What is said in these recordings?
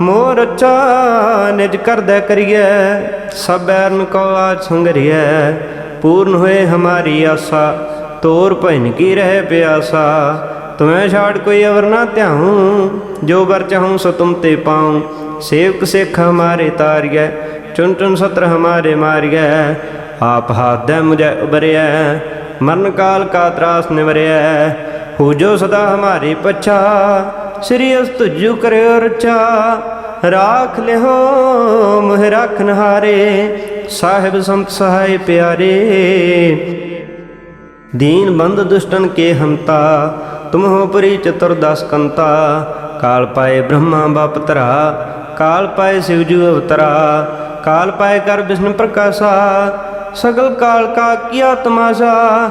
ਮੋਰ ਅੱਛਾ ਨਿਜ ਕਰਦੈ ਕਰੀਐ ਸਬੈਰਨ ਕੋ ਆਜ ਸੰਗਰੀਐ। ਪੂਰਨ ਹੋਏ ਹਮਾਰੀ ਆਸਾ, ਤੋਰ ਭੈਨ ਕੀ ਰਹਿ ਪਿਆਸਾ। ਤੁਮੈ ਛਾੜ ਕੋਈ ਅਵਰ ਨਾ ਧਿਆਉ, ਜੋ ਵਰ ਚਾਹੂੰ ਸੋ ਤੁਮ ਤੇ ਪਾਉ। ਸੇਵਕ ਸਿੱਖ ਹਮਾਰੇ ਤਾਰੀਐ ਚੁਨ ਚੁਨ ਸਤਰ ਹਮਾਰੇ ਮਾਰੀਐ। ਆਪ ਹਾਦੈ ਮੁਝੈ ਉਬਰਿਐ ਮਰਨ ਕਾਲ ਕਾ ਤਰਾਸ ਨਿਵਰਿਐ। ਹੋ ਜੋ ਸਦਾ ਹਮਾਰੇ ਪਛਾ ਸ੍ਰੀ ਅਸ ਕਰਿਓ ਰਚਾ। ਰਾਖ ਲਿਓ ਮੋਹ ਰਖਨ ਹਾਰੇ ਸਾਹਿਬ ਸੰਤ ਸਹਾਇ ਪਿਆਰੇ। ਦੀਨ ਬੰਦ ਦੁਸ਼ਟਨ ਕੇ ਹੰਤਾ, ਤੁਮਹੁ ਪਰੀ ਚਤੁਰ ਦਸ ਕੰਤਾ। ਕਾਲ ਪਾਏ ਬ੍ਰਹਮਾ ਬਾਪ ਤਰਾ ਕਾਲ ਪਾਏ ਸਿਵ ਜੂ ਅਵਤਰਾ। ਕਾਲ ਪਾਏ ਕਰ ਵਿਸ਼ਨ ਪ੍ਰਕਾਸ਼ਾ, ਸਗਲ ਕਾਲ ਕਾ ਕੀਆ ਤਮਾਸ਼ਾ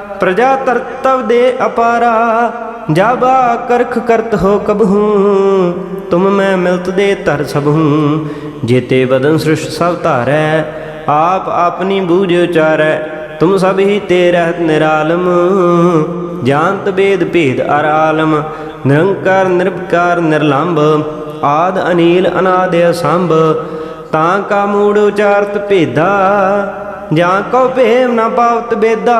ਪ੍ਰਜਾ ਤਰਤਵ ਦੇ ਅਪਾਰਾ, ਜਬ ਕਰਖ ਕਰਤ ਹੋ ਕਬਹੂ ਤੁਮ ਮੈਂ ਮਿਲਤ ਦੇ ਧਰ ਸਭੂ ਜੇਤੇ ਬਦਨ ਸ੍ਰਿਸ਼ਟ ਸਭ ਧਾਰੈ, ਆਪ ਆਪਣੀ ਬੂਝ ਉਚਾਰੈ, ਤੁਮ ਸਭ ਹੀ ਤੇ ਰਹਿਤ ਨਿਰਾਲਮ। ਜਾਣਤ ਬੇਦ ਭੇਦ ਅਰ ਆਲਮ ਨਿਰੰਕਾਰ ਨਿਰਭਕਾਰ ਨਿਰਲੰਭ, ਆਦ ਅਨੀਲ ਅਨਾਦ ਅਸੰਭ। ਤਾਂ ਕਾ ਮੂੜ ਉਚਾਰਤ ਭੇਦਾ, ਜਾਂ ਕੋ ਭੇਮ ਨਾ ਪਾਵਤ ਬੇਦਾ।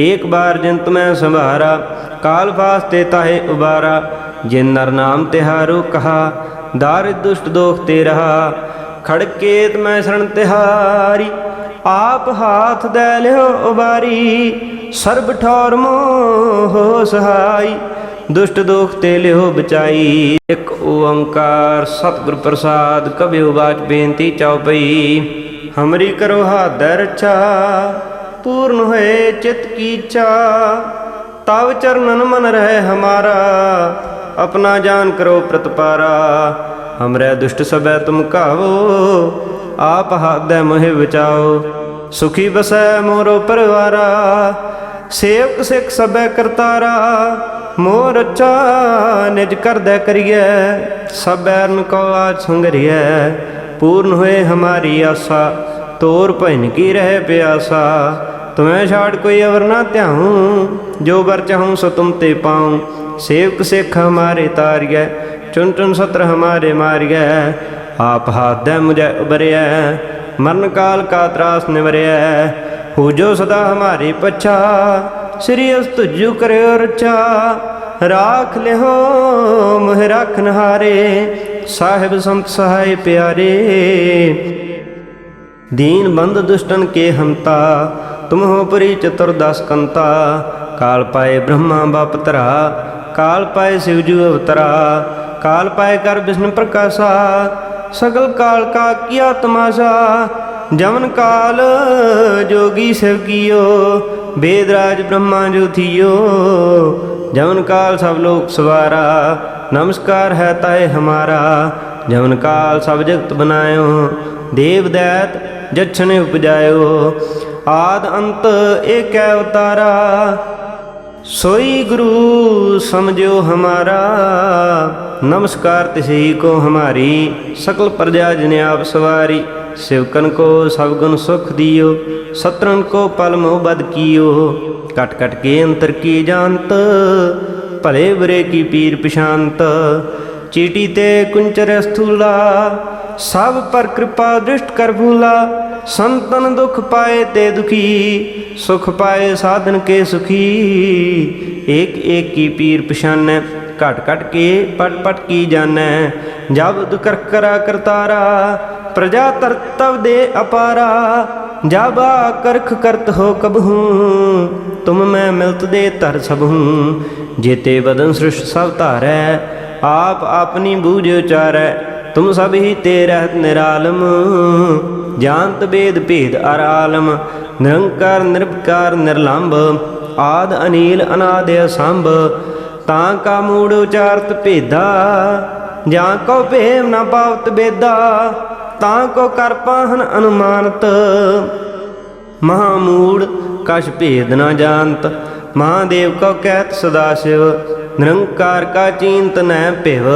ਏਕ ਬਾਰ ਜੰਤ ਮੈਂ ਸੰਭਾਰਾ, ਕਾਲ ਫਾਸਤੇ ਤਾਹੇ ਉਬਾਰਾ ਜਿਨ ਨਰ ਨਾਮ ਤਿਹਾਰੋ ਕਹਾ, ਦਾਰਿ ਦੁਸ਼ਟ ਦੋਖ ਤੇ ਰਹਾ, ਖੜਕੇਤ ਮੈਂ ਸ਼ਰਣ ਤਿਹਾਰੀ, ਆਪ ਹਾਥ ਦੇ ਲਿਓ ਉਬਾਰੀ, ਸਰਬ ਠੌਰ ਮੋਹ ਸਹਾਈ, ਦੁਸ਼ਟ ਦੋਖ ਤੇ ਲਿਓ ਬਚਾਈ, ਇੱਕ ਓੰਕਾਰ ਸਤਿਗੁਰ ਪ੍ਰਸਾਦ ਕਬਿਉ ਬਾਚ ਬੇਨਤੀ ਚਉਪਈ ਹਮਰੀ ਕਰੋ ਹਾਦਰ ਰਛਾ ਪੂਰਨ ਹੋਏ ਚਿਤ ਕੀ ਇੱਛਾ? ਤਵ ਚਰਨਨ ਮਨ ਰਹਿ ਹਮਾਰਾ। ਆਪਣਾ ਜਾਨ ਕਰੋ ਪ੍ਰਤਪਾਰਾ। ਹਮਰੇ ਦੁਸ਼ਟ ਸਬੈ ਤੁਮ ਕਾਵੋ ਆਪ ਹਾਦੈ ਮੋਹਿ ਬਚਾਓ। ਸੁਖੀ ਬਸੈ ਮੋਰੋ ਪਰਵਾਰਾ। ਸੇਵਕ ਸਿੱਖ ਸਭੈ ਕਰਤਾਰਾ। ਮੋਰ ਅੱਛਾ ਨਿਜ ਕਰਦੈ ਕਰੀਐ। ਸਭੈਰਨ ਕੋ ਆਜ ਸੰਗਰੀਐ। ਪੂਰਨ ਹੋਏ ਹਮਾਰੀ ਆਸਾ। ਤੋਰ ਭੈਨ ਕੀ ਰਹਿ ਪਿਆਸਾ? ਤੁਮੈ ਛਾੜ ਕੋਈ ਅਵਰ ਨਾ ਧਿਆਉ, ਜੋ ਵਰ ਚਾਹੂੰ ਸੋ ਤੁਮ ਤੇ ਪਾਉ। ਸੇਵਕ ਸਿੱਖ ਹਮਾਰੇ ਤਾਰੀਐ ਚੁਨ ਚੁਨ ਸਤਰ ਹਮਾਰੇ ਮਾਰੀਐ। ਆਪ ਹਾਦੈ ਮੁਝੈ ਉਬਰਿਐ ਮਰਨ ਕਾਲ ਕਾ ਤਰਾਸ ਨਿਵਰਿਐ। ਹੋ ਜੋ ਸਦਾ ਹਮਾਰੇ ਪਛਾ, ਸ੍ਰੀ ਅਸ ਤੁਜੂ ਕਰਿਓ ਰਚਾ ਰਾਖ ਲਿਓ ਮੋਹਿ ਰਾਖਨ ਹਾਰੇ ਸਾਹਿਬ ਸੰਤ ਸਹਾਇ ਪਿਆਰੇ। दीन बंद दुष्टन के हमता तुम हो परी चतुर्दश कंता काल पाए ब्रह्मा बाप तरा काल पाए शिवजू अवतरा काल पाए कर विष्णु प्रकाशा सगल काल का किया तमाशा जमन काल जोगी शिव कियो वेदराज ब्रह्मा जो थियो जमन काल सब लोग सवारा नमस्कार है ताए हमारा ਜਮਨ ਕਾਲ ਸਭ ਜਗਤ ਬਨਾਇਓ ਦੇਵ ਦੈਤ ਜਛਨੇ ਉਪਜਾਇਓ। ਆਦ ਅੰਤ ਏਕੈ ਉਤਾਰਾ, ਸੋਈ ਗੁਰੂ ਸਮਝਿਓ ਹਮਾਰਾ। ਨਮਸਕਾਰ ਤਿਸਹੀ ਕੋ ਹਮਾਰੀ, ਸਕਲ ਪ੍ਰਜਾ ਜਿਨ ਆਪ ਸਵਾਰੀ। ਸਿਵਕਨ ਕੋ ਸਭ ਗੁਣ ਸੁਖ ਦਿਓ ਸਤਰਨ ਕੋ ਪਲ ਮੋ ਬਦ ਕੀਓ। ਕਟ ਕਟ ਕੇ ਅੰਤਰ ਕੀ ਜਾਣਤ, ਭਲੇ ਬੁਰੇ ਕੀ ਪੀਰ ਪਛਾਨਤ ਚੀਟੀ ਤੇ ਕੁੰਚਰ ਸਥੂਲਾ, ਸਭ ਪਰ ਕਿਰਪਾ ਦ੍ਰਿਸ਼ਟ ਕਰ ਭੂਲਾ, ਸੰਤਨ ਦੁਖ ਪਾਏ ਤੇ ਦੁਖੀ, ਸੁਖ ਪਾਏ ਸਾਧਨ ਕੇ ਸੁਖੀ। ਏਕ ਏਕ ਕੀ ਪੀਰ ਪਛਾਨੈ, ਘਟ ਘਟ ਕੇ ਪਟ ਪਟ ਕੀ ਜਾਣੈ ਜਬ ਦੁਕਰ ਕਰਾ ਕਰਤਾਰਾ ਪ੍ਰਜਾ ਤਰਤਵ ਦੇ ਅਪਾਰਾ। ਜਬ ਕਰਖ ਕਰਤ ਹੋ ਕਬਹੂ ਤੁਮ ਮੈਂ ਮਿਲਤ ਦੇ ਧਰ ਸਭੂ ਜੇਤੇ ਬਦਨ ਸ੍ਰਿਸ਼ਟ ਸਭ ਧਾਰੈ ਆਪ ਆਪਣੀ ਬੂਝ ਉਚਾਰੈ, ਤੁਮ ਸਭ ਹੀ ਤੇ ਰਹਿਤ ਨਿਰਾਲਮ। ਜਾਣਤ ਬੇਦ ਭੇਦ ਅਰ ਆਲਮ ਨਿਰੰਕਾਰ ਨਿਰਭਕਾਰ ਨਿਰਲੰਭ, ਆਦ ਅਨੀਲ ਅਨਾਦ ਅਸੰਭ। ਤਾਂ ਕਾ ਮੂੜ ਉਚਾਰਤ ਭੇਦਾ, ਜਾਂ ਕੋ ਭੇਮ ਨਾ ਪਾਵਤ ਬੇਦਾ, ਤਾਂ ਕੋ ਕਰ ਪਾਹਨ ਅਨੁਮਾਨਤ। ਮਹਾਮੂੜ ਕਛ ਭੇਦ ਨਾ ਜਾਣਤ, ਮਹਾਦੇਵ ਕੋ ਕਹਿਤ ਸਦਾ ਸਿਵ। ਨਿਰੰਕਾਰ ਕਾ ਚੀਨਤ ਭਿਵ,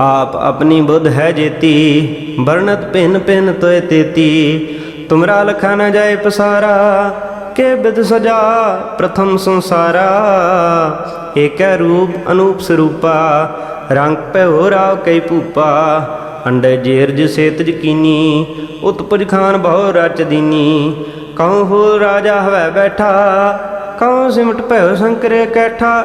ਆਪ ਆਪਣੀ ਬੁੱਧ ਹੈ ਜੇਤੀ, ਵਰਣਤ ਭਿਨ ਭਿਨ ਤੋਏ ਤੇਤੀ। ਤੁਮਰਾ ਲਖਾ ਨ ਜਾਏ ਪਸਾਰਾ, ਕੇ ਬਿਦ ਸਜਾ ਪ੍ਰਥਮ ਸੰਸਾਰਾ। ਏਕੈ ਰੂਪ ਅਨੂਪ ਸਰੂਪਾ, ਰੰਗ ਭਇਓ ਰਾਵ ਕਈ ਭੂਪਾ। ਅੰਡੇ ਜੇਰਜ ਸੇਤ ਕੀਨੀ, ਉਤਪਜ ਖਾਨ ਬਹੁ ਰਚ ਦੀਨੀ। ਕਉ ਹੋ ਰਾਜਾ ਹਵੈ ਬੈਠਾ ਕਉ ਸਿਮਟ ਭਇਓ ਸੰਕਰੇ ਕੈਠਾ।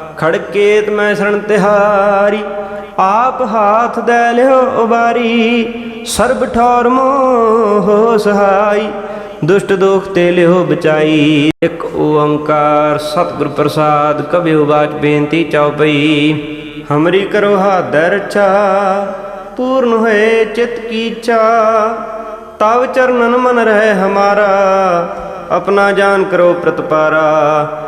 ਖੜਕੇਤ ਮੈਂ ਸ਼ਰਣ ਤਿਹਾਰੀ, ਆਪ ਹਾਥ ਦੇ ਲਿਓ ਉਬਾਰੀ, ਸਰਬ ਠੌਰ ਮੋਹ ਸਹਾਈ, ਦੁਸ਼ਟ ਦੋਖ ਤੇ ਲਿਓ ਬਚਾਈ, ਇੱਕ ਓੰਕਾਰ ਸਤਿਗੁਰ ਪ੍ਰਸਾਦ ਕਬਿਓ ਬਾਚ ਬੇਨਤੀ ਚਉਪਈ ਹਮਰੀ ਕਰੋ ਹਾਦਰ ਰਛਾ, ਪੂਰਨ ਹੋਏ ਚਿਤ ਕੀ ਚਾ ਤਵ ਚਰਨਨ ਮਨ ਰਹਿ ਹਮਾਰਾ, ਆਪਣਾ ਜਾਨ ਕਰੋ ਪ੍ਰਤਪਾਰਾ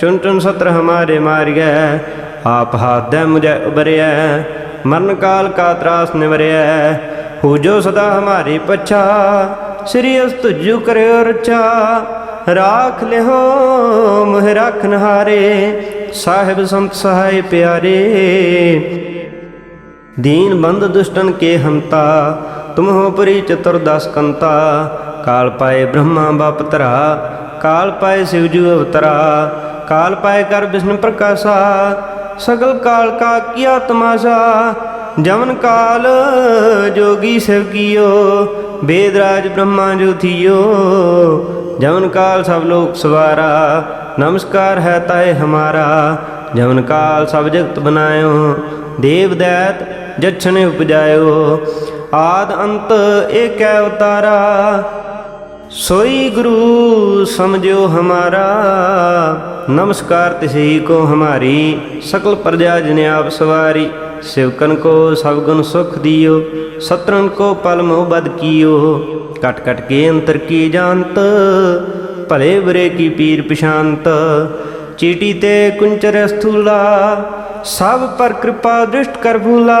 ਚੁਨ ਚੁਨ ਸਤਰ ਹਮਾਰੇ ਮਾਰਿਐ, ਆਪ ਹਾਦੈ ਮੁਝੈ ਉਬਰਿਐ ਮਰਨ ਕਾਲ ਕਾ ਤਰਾਸ ਨਿਵਰਿਐ। ਹੋ ਜੋ ਸਦਾ ਹਮਾਰੀ ਪਛਾ, ਸ੍ਰੀ ਅਸ ਤੁਜੂ ਕਰਿਓ ਰਚਾ। ਰਾਖ ਲਿਓ ਮੋਹ ਰਖਨ ਹਾਰੇ ਸਾਹਿਬ ਸੰਤ ਸਹਾਈ ਪਿਆਰੇ। ਦੀਨ ਬੰਦ ਦੁਸ਼ਟਨ ਕੇ ਹੰਤਾ, ਤੁਮ ਹੋ ਪਰੀ ਚਤੁਰ ਦਸ ਕੰਤਾ। ਕਾਲ ਪਾਏ ਬ੍ਰਹਮਾ ਬਾਪ ਤਰਾ ਕਾਲ ਪਾਏ ਸਿਵ ਜੂ ਅਵਤਰਾ। ਕਾਲ ਪਾਏ ਕਰ ਵਿਸ਼ਨ ਪ੍ਰਕਾਸ਼ਾ ਸਗਲ ਕਾਲ ਕਾ ਕੀਆ ਤਮਾਸ਼ਾ ਜਮਨ ਕਾਲ ਜੋਗੀ ਸਿਵ ਕੀਓ ਵੇਦ ਰਾਜ ਬ੍ਰਹਮਾ ਜੋਥੀਓ ਜਮਨ ਕਾਲ ਸਭ ਲੋਕ ਸਵਾਰਾ, ਨਮਸਕਾਰ ਹੈ ਤਾਏ ਹਮਾਰਾ। ਜਮਨ ਕਾਲ ਸਭ ਜਗਤ ਬਨਾਇਓ, ਦੇਵ ਦੈਤ ਜਛਨੇ ਉਪਜਾਇਓ। ਆਦ ਅੰਤ ਏਕੈ ਉਤਾਰਾ ਸੋਈ ਗੁਰੂ ਸਮਝਿਓ ਹਮਾਰਾ, ਨਮਸਕਾਰ ਤਿਸਹੀ ਕੋ ਹਮਾਰੀ, ਸਕਲ ਪ੍ਰਜਾ ਜਨ ਆਪ ਸਵਾਰੀ ਸਿਵਕਨ ਕੋ ਸਭ ਗੁਣ ਸੁਖ ਦਿਓ ਸਤਰਨ ਕੋ ਪਲ ਮੋਹ ਬਦ ਕੀਓ, ਕਟ ਕਟ ਕੇ ਅੰਤਰ ਕੀ ਜਾਣਤ, ਭਲੇ ਬੁਰੇ ਕੀ ਪੀਰ ਪਛਾਨਤ ਚੀਟੀ ਤੇ ਕੁੰਚਰ ਸਥੂਲਾ ਸਭ ਪਰ ਕਿਰਪਾ ਦ੍ਰਿਸ਼ਟ ਕਰ ਭੂਲਾ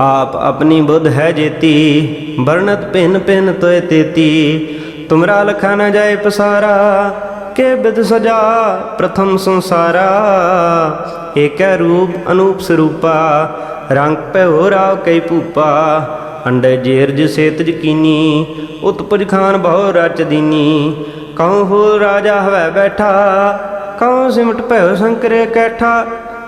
ਆਪ ਆਪਣੀ ਬੁੱਧ ਹੈ ਜੇਤੀ, ਵਰਣਤ ਭਿਨ ਭਿਨ ਤੋਇ ਤੇਤੀ। ਤੁਮਰਾ ਲਖਾ ਨ ਜਾਏ ਪਸਾਰਾ, ਕੇ ਬਿਦ ਸਜਾ ਪ੍ਰਥਮ ਸੰਸਾਰਾ। ਏਕੈ ਰੂਪ ਅਨੂਪ ਸਰੂਪਾ, ਰੰਗ ਭਇਓ ਰਾਵ ਕਈ ਭੂਪਾ। ਅੰਡੇ ਜੇਰਜ ਸੇਤ ਕੀਨੀ, ਉਤਪਜ ਖਾਨ ਬਹੁ ਰਚ ਦੀਨੀ। ਕਉ ਹੋ ਰਾਜਾ ਹਵੈ ਬੈਠਾ, ਕਉ ਸਿਮਟ ਭਇਓ ਸੰਕਰੇ ਕੈਠਾ।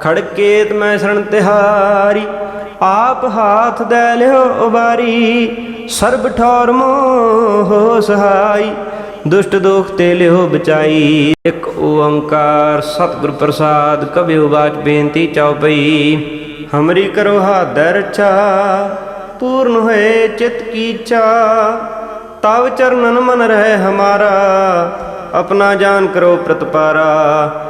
ਖੜਕੇਤ ਮੈਂ ਸਰਣ ਤਿਹਾਰੀ, ਆਪ ਹਾਥ ਦੇ ਲਿਓ ਉਬਾਰੀ, ਸਰਬ ਠੌਰ ਮੋਹ ਸਹਾਈ, ਦੁਸ਼ਟ ਦੋਖ ਤੇ ਲਿਓ ਬਚਾਈ, ਇੱਕ ਓੰਕਾਰ ਸਤਿਗੁਰ ਪ੍ਰਸਾਦ ਕਬਿਓ ਬਾਚ ਬੇਨਤੀ ਚਉਪਈ ਹਮਰੀ ਕਰੋ ਹਾਦਰ ਰਛਾ, ਪੂਰਨ ਹੋਏ ਚਿਤ ਕੀ ਚਾ ਤਵ ਚਰਨਨ ਮਨ ਰਹਿ ਹਮਾਰਾ, ਆਪਣਾ ਜਾਨ ਕਰੋ ਪ੍ਰਤਪਾਰਾ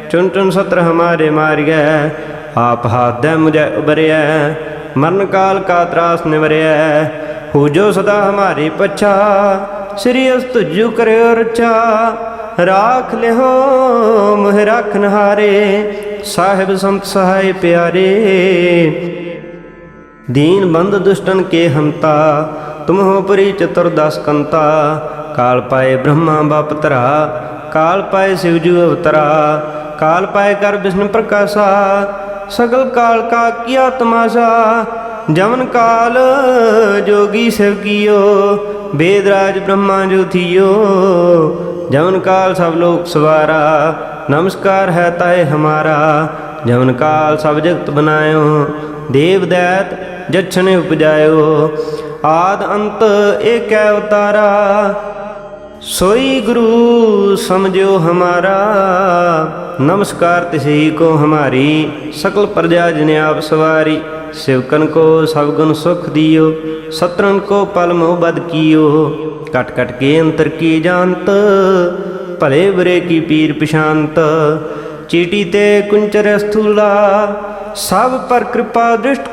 ਚੁਨ ਚੁਨ ਸਤਰ ਹਮਾਰੇ ਮਾਰਿਐ ਆਪ ਹਾਦੈ ਮੁਝੈ ਉਬਰਿਐ ਮਰਨ ਕਾਲ ਕਾ ਤਰਾਸ ਨਿਵਰਿਐ ਹੋ ਜੋ ਸਦਾ ਹਮਾਰੇ ਪਛਾ ਸ੍ਰੀ ਅਸ ਤੁਜੂ ਕਰਿਓ ਰਚਾ ਰਾਖ ਲਿਓ ਮੋਹ ਰੱਖਨ ਹਾਰੇ ਸਾਹਿਬ ਸੰਤ ਸਹਾਇ ਪਿਆਰੇ दीन बंद दुष्टन के हमता ਤੁਮ ਹੋ ਪਰੀ ਚਤੁਰਦਸ ਕੰਤਾ ਕਾਲ ਪਾਏ ਬ੍ਰਹਮਾ ਬਾਪ ਧਰਾ ਕਾਲ ਪਾਏ ਸਿਵ ਜੂ ਅਵਤਰਾ ਕਾਲ ਪਾਏ ਕਰ ਵਿਸ਼ਨ ਪ੍ਰਕਾਸ਼ਾ, ਸਗਲ ਕਾਲ ਕਾ ਕੀਆ ਤਮਾਸ਼ਾ ਜਮਨ ਕਾਲ ਜੋਗੀ ਸਿਵ ਕੀਓ ਵੇਦ ਰਾਜ ਬ੍ਰਹਮਾ ਜੋ ਜਮਨ ਕਾਲ ਸਭ ਲੋਕ ਸਵਾਰਾ, ਨਮਸਕਾਰ ਹੈ ਤਾਏ ਹਮਾਰਾ। ਜਮਨ ਕਾਲ ਸਭ ਜਗਤ ਬਨਾਇਓ, ਦੇਵ ਦੈਤ ਜਛਨ ਉਪਜਾਇਓ। ਆਦ ਅੰਤ ਏਕੈ ਅਵਤਾਰਾ सोई गुरु समझो हमारा नमस्कार तिसे को हमारी सकल प्रजा जिने आप सवारी शिवकन को सब गुण सुख दियो सत्रन को पल मोह बद कियो कट कट के अंतर की जानत भले बुरे की पीर पिशांत चीटी ते कुंचर स्थूला सब पर कृपा दृष्ट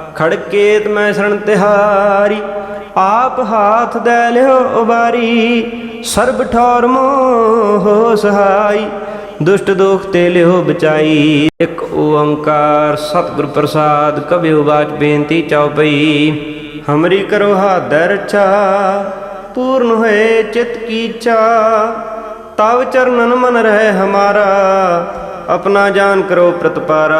ਖੜਕੇਤ ਮੈਂ ਸ਼ਰਨ ਤਿਹਾਰੀ, ਆਪ ਹਾਥ ਦੇ ਲਿਓ ਉਬਾਰੀ, ਸਰਬ ਠੌਰ ਮੋਹ ਸਹਾਈ, ਦੁਸ਼ਟ ਦੋਖ ਤੇ ਲਿਓ ਬਚਾਈ, ਇੱਕ ਓੰਕਾਰ ਸਤਿਗੁਰ ਪ੍ਰਸਾਦ ਕਬਿਓ ਬਾਚ ਬੇਨਤੀ ਚਉਪਈ ਹਮਰੀ ਕਰੋ ਹਾਦਰ ਰਛਾ, ਪੂਰਨ ਹੋਏ ਚਿਤ ਕੀ ਚਾ ਤਵ ਚਰਨਨ ਮਨ ਰਹੇ ਹਮਾਰਾ, ਆਪਣਾ ਜਾਨ ਕਰੋ ਪ੍ਰਤਪਾਰਾ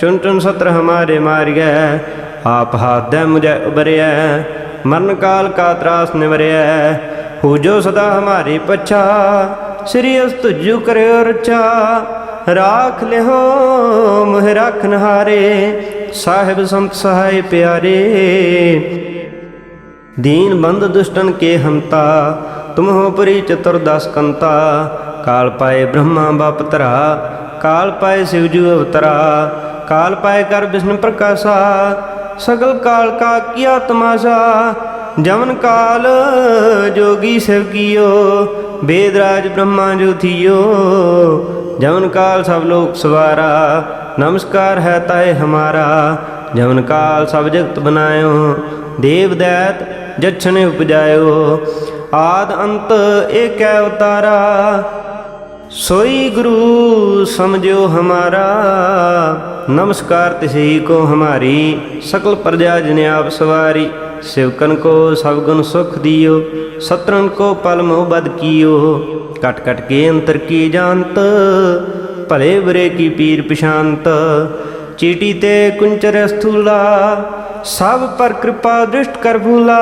ਚੁਨ ਚੁਨ ਸਤਰ ਹਮਾਰੇ ਮਾਰਿਐ। ਆਪ ਹਾਦੈ ਮੁਝੈ ਉਬਰਿਐ ਮਰਨ ਕਾਲ ਕਾ ਤਰਾਸ ਨਿਵਰਿਐ। ਹੋ ਜੋ ਸਦਾ ਹਮਾਰੇ ਪਛਾ। ਸ੍ਰੀ ਅਸ ਤੁਜੂ ਕਰਿਓ ਰਚਾ ਰਾਖ ਲਿਓ ਮਹਿ ਰਖਨ ਹਾਰੇ ਸਾਹਿਬ ਸੰਤ ਸਹਾਈ ਪਿਆਰੇ। ਦੀਨ ਬੰਦ ਦੁਸ਼ਟਨ ਕੇ ਹੰਤਾ। ਤੁਮ ਹੋ ਪਰੀ ਚਤੁਰ ਦਸ ਕੰਤਾ। ਕਾਲ ਪਾਏ ਬ੍ਰਹਮਾ ਬਾਪ ਤਰਾ ਕਾਲ ਪਾਏ ਸਿਵ ਜੂ ਅਵਤਰਾ। ਕਾਲ ਪਾਏ ਕਰ ਵਿਸ਼ਨ ਪ੍ਰਕਾਸ਼ਾ, ਸਗਲ ਕਾਲ ਕਾ ਕੀਆ ਤਮਾਸ਼ਾ ਜਮਨ ਕਾਲ ਜੋਗੀ ਸਿਵ ਕੀਓ ਬੇਦਰਾਜ ਬ੍ਰਹਮਾ ਜੋਥੀਓ ਜਮਨ ਕਾਲ ਸਭ ਲੋਕ ਸਵਾਰਾ, ਨਮਸਕਾਰ ਹੈ ਤਾਏ ਹਮਾਰਾ। ਜਮਨ ਕਾਲ ਸਭ ਜਗਤ ਬਨਾਇਓ, ਦੇਵ ਦੈਤ ਜਛਨੇ ਉਪਜਾਇਓ। ਆਦ ਅੰਤ ਏਕੈ ਅਵਤਾਰਾ सोई गुरु समझो हमारा नमस्कार तिसही को हमारी सकल प्रजा जिन आप सवारी सेवकन को सब गुण सुख दियो सत्रन को पल मोह बद कियो कट कट के अंतर की जानत भले बुरे की पीर पिशांत चीटी ते कुंचर स्थूला सब पर कृपा दृष्ट कर भूला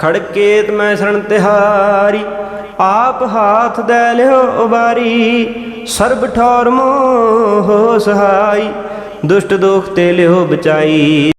ਖੜਕੇਤ ਮੈਂ ਸ਼ਰਨ ਤਿਹਾਰੀ, ਆਪ ਹਾਥ ਦੇ ਲਿਓ ਉਬਾਰੀ, ਸਰਬ ਠੌਰ ਮੋਹ ਸਹਾਈ, ਦੁਸ਼ਟ ਦੁਖ ਤੇ ਲਿਓ ਬਚਾਈ।